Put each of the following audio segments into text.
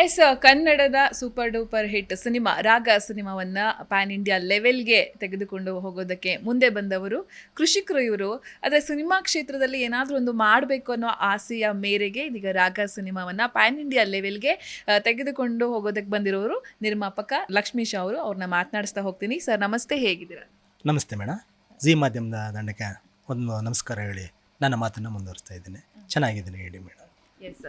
S, ಕನ್ನಡದ super duper hit cinema, ರಾಗ ಸಿನಿಮಾವನ್ನ PAN India ಲೆವೆಲ್ಗೆ ತೆಗೆದುಕೊಂಡು ಹೋಗೋದಕ್ಕೆ ಮುಂದೆ ಬಂದವರು ಕೃಷಿಕರು ಇವರು. ಆದರೆ ಸಿನಿಮಾ ಕ್ಷೇತ್ರದಲ್ಲಿ ಏನಾದರೂ ಒಂದು ಮಾಡಬೇಕು ಅನ್ನೋ ಆಸೆಯ ಮೇರೆಗೆ ಇದೀಗ ರಾಗ ಸಿನಿಮಾವನ್ನ ಪ್ಯಾನ್ ಇಂಡಿಯಾ ಲೆವೆಲ್ಗೆ ತೆಗೆದುಕೊಂಡು ಹೋಗೋದಕ್ಕೆ ಬಂದಿರೋರು ನಿರ್ಮಾಪಕ ಲಕ್ಷ್ಮೀಶ್ ಅವರು. ಅವ್ರನ್ನ ಮಾತನಾಡಿಸ್ತಾ ಹೋಗ್ತೀನಿ. ಸರ್, ನಮಸ್ತೆ. ಹೇಗಿದ್ದೀರಾ? ನಮಸ್ತೆ ಮೇಡಮ್ ಜಿ ಮಾಧ್ಯಮದ ದಂಡಕ್ಕೆ ಒಂದು ನಮಸ್ಕಾರ ಹೇಳಿ ನನ್ನ ಮಾತನ್ನು ಮುಂದುವರಿಸ್ತಾ ಇದ್ದೀನಿ. ಚೆನ್ನಾಗಿದ್ದೀನಿ, ಹೇಳಿ ಮೇಡಮ್ ಎಸ್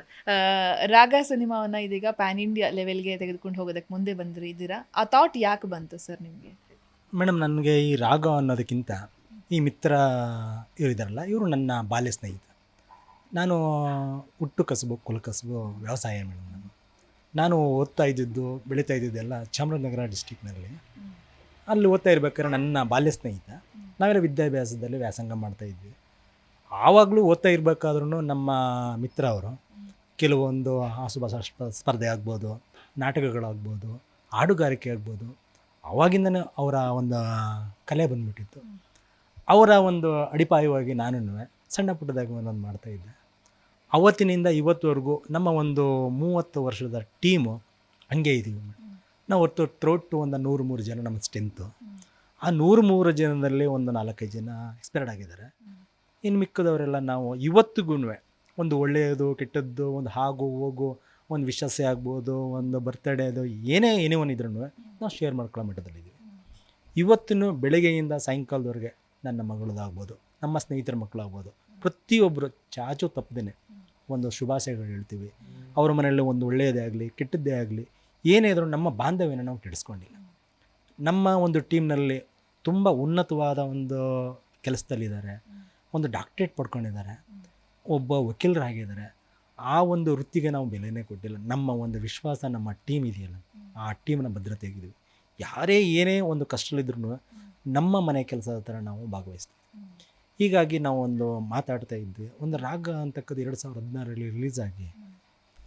ರಾಗ ಸಿನಿಮಾವನ್ನ ಇದೀಗ ಪ್ಯಾನ್ ಇಂಡಿಯಾ ಲೆವೆಲ್ಗೆ ತೆಗೆದುಕೊಂಡು ಹೋಗೋದಕ್ಕೆ ಮುಂದೆ ಬಂದ್ರಿ ಇದ್ದೀರಾ ಆ ಥಾಟ್ ಯಾಕೆ ಬಂತು ಸರ್ ನಿಮಗೆ? ಮೇಡಮ್ ನನಗೆ ಈ ರಾಗ ಅನ್ನೋದಕ್ಕಿಂತ ಈ ಮಿತ್ರ ಇವರಿದಾರಲ್ಲ ಇವರು ನನ್ನ ಬಾಲ್ಯ ಸ್ನೇಹಿತ. ನಾನು ಹುಟ್ಟು ಕಸಬು ಕುಲಕಸಬು ವ್ಯವಸಾಯ ಮೇಡಮ್ ನಾನು. ನಾನು ಓದ್ತಾ ಇದ್ದಿದ್ದು ಬೆಳೀತಾ ಇದ್ದಿದ್ದೆಲ್ಲ ಚಾಮರಾಜನಗರ ಡಿಸ್ಟಿಕ್ನಲ್ಲಿ ಅಲ್ಲಿ ಓದ್ತಾ ಇರ್ಬೇಕಾದ್ರೆ ನನ್ನ ಬಾಲ್ಯ ಸ್ನೇಹಿತ. ನಾವೆಲ್ಲ ವಿದ್ಯಾಭ್ಯಾಸದಲ್ಲಿ ವ್ಯಾಸಂಗ ಮಾಡ್ತಾ ಇದ್ವಿ. ಆವಾಗಲೂ ಓದ್ತಾ ಇರಬೇಕಾದ್ರೂ ನಮ್ಮ ಮಿತ್ರ ಅವರು ಕೆಲವೊಂದು ಆಸುಭಾಷ ಸ್ಪರ್ಧೆ ಆಗ್ಬೋದು, ನಾಟಕಗಳಾಗ್ಬೋದು, ಹಾಡುಗಾರಿಕೆ ಆಗ್ಬೋದು, ಆವಾಗಿಂದನೇ ಅವರ ಒಂದು ಕಲೆ ಬಂದ್ಬಿಟ್ಟಿತ್ತು. ಅವರ ಒಂದು ಅಡಿಪಾಯವಾಗಿ ನಾನು ಸಣ್ಣ ಪುಟ್ಟದಾಗಿ ಒಂದೊಂದು ಮಾಡ್ತಾಯಿದ್ದೆ ಅವತ್ತಿನಿಂದ ಇವತ್ತುವರೆಗೂ ನಮ್ಮ ಒಂದು ಮೂವತ್ತು ವರ್ಷದ ಟೀಮು ಹಂಗೆ ಇದ್ದೀವಿ ನಾವು ಒಟ್ಟು ಥ್ರೋಟ್ ಒಂದು ನೂರು ಮೂರು ಜನ ನಮ್ಮ ಸ್ಟ್ರೆಂತು ಆ ನೂರು ಮೂರು ಜನದಲ್ಲಿ ಒಂದು ನಾಲ್ಕೈದು ಜನ ಎಕ್ಸ್ಪೈರ್ಡ್ ಆಗಿದ್ದಾರೆ. ಇನ್ನು ಮಿಕ್ಕದವರೆಲ್ಲ ನಾವು ಇವತ್ತಿಗೂ ಒಂದು ಒಳ್ಳೆಯದು, ಕೆಟ್ಟದ್ದು, ಒಂದು ಹಾಗು ಹೋಗು, ಒಂದು ವಿಶ್ವಾಸ ಆಗ್ಬೋದು, ಒಂದು ಬರ್ತಡೇದು ಏನೇ ಏನೇ ಒಂದು ಇದ್ರೂ ನಾವು ಶೇರ್ ಮಾಡ್ಕೊಳ್ಳೋ ಮಟ್ಟದಲ್ಲಿದ್ದೀವಿ. ಇವತ್ತಿನ ಬೆಳಗ್ಗೆಯಿಂದ ಸಾಯಂಕಾಲದವರೆಗೆ ನನ್ನ ಮಗಳದಾಗ್ಬೋದು, ನಮ್ಮ ಸ್ನೇಹಿತರ ಮಕ್ಕಳಾಗ್ಬೋದು ಪ್ರತಿಯೊಬ್ಬರು ಚಾಚು ತಪ್ಪದೇ ಒಂದು ಶುಭಾಶಯಗಳು ಹೇಳ್ತೀವಿ. ಅವ್ರ ಮನೆಯಲ್ಲಿ ಒಂದು ಒಳ್ಳೆಯದೇ ಆಗಲಿ, ಕೆಟ್ಟದ್ದೇ ಆಗಲಿ, ಏನೇ ಇದ್ರೂ ನಮ್ಮ ಬಾಂಧವ್ಯನ ನಾವು ಕೆಡಿಸ್ಕೊಂಡಿಲ್ಲ. ನಮ್ಮ ಒಂದು ಟೀಮ್ನಲ್ಲಿ ತುಂಬ ಉನ್ನತವಾದ ಒಂದು ಕೆಲಸದಲ್ಲಿದ್ದಾರೆ. ಒಂದು ಡಾಕ್ಟ್ರೇಟ್ ಪಡ್ಕೊಂಡಿದ್ದಾರೆ. ಒಬ್ಬ ವಕೀಲರಾಗಿದ್ದಾರೆ. ಆ ಒಂದು ವೃತ್ತಿಗೆ ನಾವು ಬೆಲೆನೇ ಕೊಟ್ಟಿಲ್ಲ. ನಮ್ಮ ಒಂದು ವಿಶ್ವಾಸ, ನಮ್ಮ ಟೀಮ್ ಇದೆಯಲ್ಲ, ಆ ಟೀಮ್ನ ಭದ್ರತೆ ಆಗಿದ್ದೀವಿ. ಯಾರೇ ಏನೇ ಒಂದು ಕಷ್ಟದಲ್ಲಿದ್ರೂ ನಮ್ಮ ಮನೆ ಕೆಲಸದ ಥರ ನಾವು ಭಾಗವಹಿಸ್ತೀವಿ. ಹೀಗಾಗಿ ನಾವು ಒಂದು ಮಾತಾಡ್ತಾ ಇದ್ವಿ. ಒಂದು ರಾಗ ಅಂತಕ್ಕದ್ದು ಎರಡು ಸಾವಿರದ ಹದಿನಾರರಲ್ಲಿ ರಿಲೀಸ್ ಆಗಿ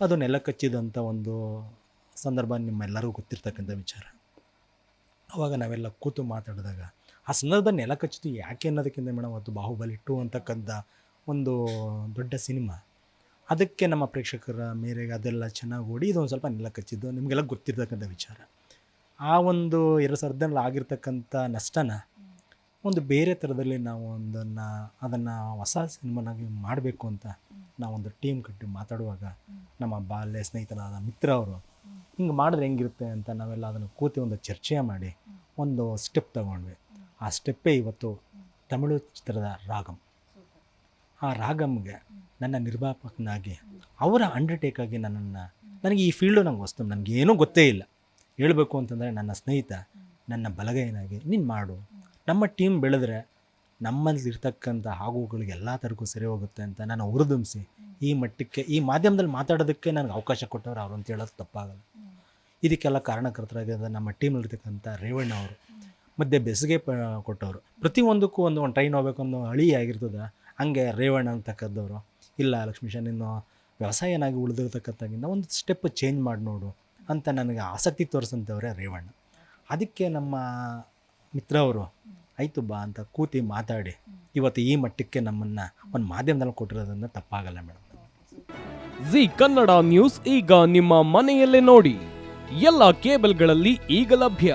ಅದು ನೆಲ ಕಚ್ಚಿದಂಥ ಒಂದು ಸಂದರ್ಭ ನಿಮ್ಮೆಲ್ಲರಿಗೂ ಗೊತ್ತಿರ್ತಕ್ಕಂಥ ವಿಚಾರ. ಅವಾಗ ನಾವೆಲ್ಲ ಕೂತು ಮಾತಾಡಿದಾಗ ಆ ಸಂದರ್ಭ ನೆಲ ಕಚ್ಚಿತು ಯಾಕೆ ಅನ್ನೋದಕ್ಕಿಂತ ಮೇಡಮ್ ಅದು ಬಾಹುಬಲಿ ಟು ಅಂತಕ್ಕಂಥ ಒಂದು ದೊಡ್ಡ ಸಿನಿಮಾ. ಅದಕ್ಕೆ ನಮ್ಮ ಪ್ರೇಕ್ಷಕರ ಮೇರೆಗೆ ಅದೆಲ್ಲ ಚೆನ್ನಾಗಿ ಓಡಿ ಇದೊಂದು ಸ್ವಲ್ಪ ನೆಲ ಕಚ್ಚಿದ್ದು ನಿಮಗೆಲ್ಲ ಗೊತ್ತಿರ್ತಕ್ಕಂಥ ವಿಚಾರ. ಆ ಒಂದು ಎರಡು ಸಾವಿರದ ಹದಿನಾರಲ್ಲಿ ಆಗಿರ್ತಕ್ಕಂಥ ನಷ್ಟನ ಒಂದು ಬೇರೆ ಥರದಲ್ಲಿ ನಾವು ಒಂದನ್ನು, ಅದನ್ನು ಹೊಸ ಸಿನಿಮಾನಾಗಿ ಮಾಡಬೇಕು ಅಂತ ನಾವೊಂದು ಟೀಮ್ ಕಟ್ಟಿ ಮಾತಾಡುವಾಗ ನಮ್ಮ ಬಾಲ್ಯ ಸ್ನೇಹಿತರಾದ ಮಿತ್ರ ಅವರು, ಹಿಂಗೆ ಮಾಡಿದ್ರೆ ಹೆಂಗಿರುತ್ತೆ ಅಂತ ನಾವೆಲ್ಲ ಅದನ್ನು ಕೂತಿ ಒಂದು ಚರ್ಚೆ ಮಾಡಿ ಒಂದು ಸ್ಟೆಪ್ ತಗೊಂಡ್ವಿ. ಆ ಸ್ಟೆಪ್ಪೇ ಇವತ್ತು ತಮಿಳು ಚಿತ್ರದ ರಾಗಂ. ಆ ರಾಗಮ್ಗೆ ನನ್ನ ನಿರ್ಮಾಪಕನಾಗಿ ಅವರ ಅಂಡರ್ಟೇಕಾಗಿ ನನ್ನನ್ನು, ನನಗೆ ಈ ಫೀಲ್ಡು ನಂಗೆ ವಸ್ತು ನನಗೆ ಏನೂ ಗೊತ್ತೇ ಇಲ್ಲ. ಹೇಳಬೇಕು ಅಂತಂದರೆ ನನ್ನ ಸ್ನೇಹಿತ, ನನ್ನ ಬಲಗೈನಾಗಿ ನೀನು ಮಾಡು. ನಮ್ಮ ಟೀಮ್ ಬೆಳೆದ್ರೆ ನಮ್ಮಲ್ಲಿರ್ತಕ್ಕಂಥ ಆಗುಗಳಿಗೆ ಎಲ್ಲ ಥರಕ್ಕೂ ಸರಿ ಹೋಗುತ್ತೆ ಅಂತ ನಾನು ಹುರಿದುಂಬಿಸಿ ಈ ಮಟ್ಟಕ್ಕೆ, ಈ ಮಾಧ್ಯಮದಲ್ಲಿ ಮಾತಾಡೋದಕ್ಕೆ ನನಗೆ ಅವಕಾಶ ಕೊಟ್ಟವ್ರು ಅವರು ಅಂತ ಹೇಳೋದು ತಪ್ಪಾಗಲ್ಲ. ಇದಕ್ಕೆಲ್ಲ ಕಾರಣಕರ್ತರಾಗಿದ್ದ ನಮ್ಮ ಟೀಮಲ್ಲಿರ್ತಕ್ಕಂಥ ರೇವಣ್ಣ ಅವರು. ಮಧ್ಯೆ ಬೆಸುಗೆ ಪ, ಕೊಟ್ಟವರು. ಪ್ರತಿಯೊಂದಕ್ಕೂ ಒಂದು ಒಂದು ಟ್ರೈನ್ ಹೋಗ್ಬೇಕು ಅನ್ನೋ ಹಳಿ ಆಗಿರ್ತದೆ, ಹಂಗೆ ರೇವಣ್ಣ ಅಂತಕ್ಕಂಥವ್ರು, ಇಲ್ಲ ಲಕ್ಷ್ಮೀಶ ನೀನು ವ್ಯವಸಾಯನಾಗಿ ಉಳಿದಿರ್ತಕ್ಕಂಥಗಿಂತ ಒಂದು ಸ್ಟೆಪ್ ಚೇಂಜ್ ಮಾಡಿ ನೋಡು ಅಂತ ನನಗೆ ಆಸಕ್ತಿ ತೋರಿಸಂಥವ್ರೆ ರೇವಣ್ಣ. ಅದಕ್ಕೆ ನಮ್ಮ ಮಿತ್ರವರು, ಆಯಿತು ಬಾ ಅಂತ ಕೂತಿ ಮಾತಾಡಿ, ಇವತ್ತು ಈ ಮಟ್ಟಕ್ಕೆ ನಮ್ಮನ್ನು ಒಂದು ಮಾಧ್ಯಮದಲ್ಲಿ ಕೊಟ್ಟಿರೋದನ್ನು ತಪ್ಪಾಗಲ್ಲ ಮೇಡಮ್. ಜಿ ಕನ್ನಡ ನ್ಯೂಸ್ ಈಗ ನಿಮ್ಮ ಮನೆಯಲ್ಲೇ ನೋಡಿ, ಎಲ್ಲ ಕೇಬಲ್ಗಳಲ್ಲಿ ಈಗ ಲಭ್ಯ.